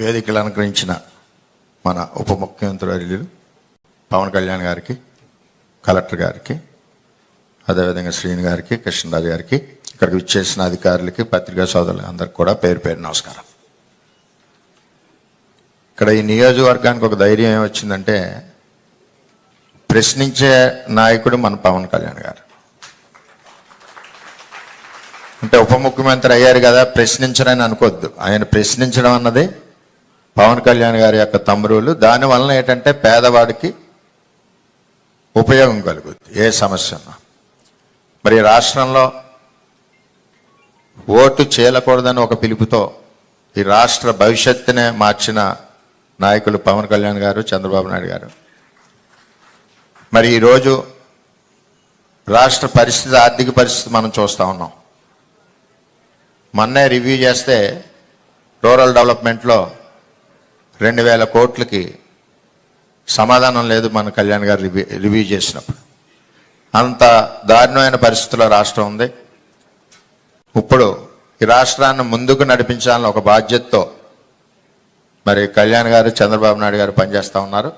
వేదికలు అనుగ్రహించిన మన ఉప ముఖ్యమంత్రి పవన్ కళ్యాణ్ గారికి కలెక్టర్ గారికి అదేవిధంగా శ్రీని గారికి కృష్ణరాజు గారికి ఇక్కడికి విచ్చేసిన అధికారులకి పత్రికా సోదరులు అందరికి కూడా పేరు పేరు నమస్కారం. ఇక్కడ ఈ నియోజకవర్గానికి ఒక ధైర్యం ఏమొచ్చిందంటే ప్రశ్నించే నాయకుడు మన పవన్ కళ్యాణ్ గారు. అంటే ఉప ముఖ్యమంత్రి అయ్యారు కదా ప్రశ్నించరని అనుకోవద్దు ఆయన ప్రశ్నించడం అన్నది పవన్ కళ్యాణ్ గారి యొక్క తమ్మురులు. దానివలన ఏంటంటే పేదవాడికి ఉపయోగం కలుగుద్ది ఏ సమస్య మరి రాష్ట్రంలో ఓటు చేయకూడదని ఒక పిలుపుతో ఈ రాష్ట్ర భవిష్యత్తునే మార్చిన నాయకులు పవన్ కళ్యాణ్ గారు చంద్రబాబు నాయుడు గారు. మరి ఈరోజు రాష్ట్ర పరిస్థితి ఆర్థిక పరిస్థితి మనం చూస్తూ ఉన్నాం. మొన్నే రివ్యూ చేస్తే రూరల్ డెవలప్మెంట్లో రెండు వేల కోట్లకి సమాధానం లేదు మన కళ్యాణ్ గారు రివ్యూ రివ్యూ చేసినప్పుడు. అంత దారుణమైన పరిస్థితుల్లో రాష్ట్రం ఉంది. ఇప్పుడు ఈ రాష్ట్రాన్ని ముందుకు నడిపించాలని ఒక బాధ్యతతో మరి కళ్యాణ్ గారు చంద్రబాబు నాయుడు గారు పనిచేస్తూ ఉన్నారు.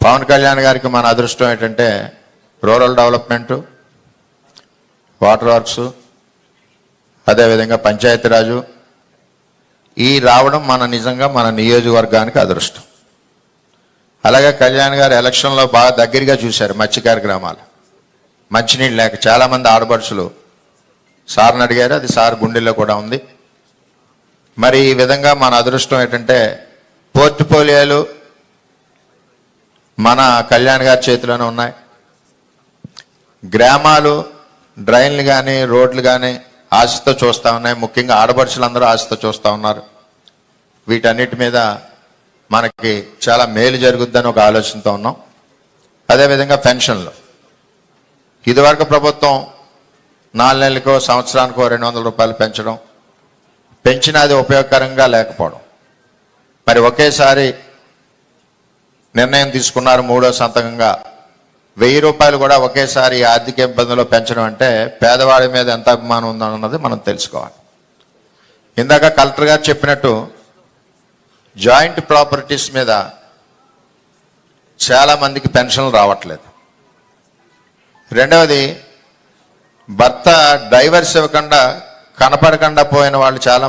పవన్ కళ్యాణ్ గారికి మన అదృష్టం ఏంటంటే రూరల్ డెవలప్మెంటు వాటర్ వర్క్స్ అదేవిధంగా పంచాయతీరాజు ఈ రావడం మన నిజంగా మన నియోజకవర్గానికి అదృష్టం. అలాగే కళ్యాణ్ గారు ఎలక్షన్లో బాగా దగ్గరగా చూశారు మత్స్యకార గ్రామాలు. మంచినీళ్ళు లేక చాలామంది ఆడపడుచులు సార్ని అడిగారు అది సార్ గుండెల్లో కూడా ఉంది. మరి ఈ విధంగా మన అదృష్టం ఏంటంటే పోర్ట్ఫోలియోలు మన కళ్యాణ్ గారి చేతిలోనే ఉన్నాయి. గ్రామాలు డ్రైన్లు కానీ రోడ్లు కానీ ఆశతో చూస్తూ ఉన్నాయి. ముఖ్యంగా ఆడపడుచులందరూ ఆశతో చూస్తూ ఉన్నారు. వీటన్నిటి మీద మనకి చాలా మేలు జరుగుద్దని ఒక ఆలోచనతో ఉన్నాం. అదేవిధంగా పెన్షన్లు. ఇదివరకు ప్రభుత్వం నాలుగు నెలలకో సంవత్సరానికో రెండు వందల రూపాయలు పెంచడం పెంచినా అది ఉపయోగకరంగా లేకపోవడం. మరి ఒకేసారి నిర్ణయం తీసుకున్నారు మూడో సంతకంగా. వెయ్యి రూపాయలు కూడా ఒకేసారి ఆర్థిక ఇబ్బందులు పెంచడం అంటే పేదవాడి మీద ఎంత అభిమానం ఉందన్నది మనం తెలుసుకోవాలి. ఇందాక కలెక్టర్ గారు చెప్పినట్టు జాయింట్ ప్రాపర్టీస్ మీద చాలామందికి పెన్షన్లు రావట్లేదు. రెండవది భర్త డైవర్స్ ఇవ్వకుండా కనపడకుండా పోయిన వాళ్ళు చాలా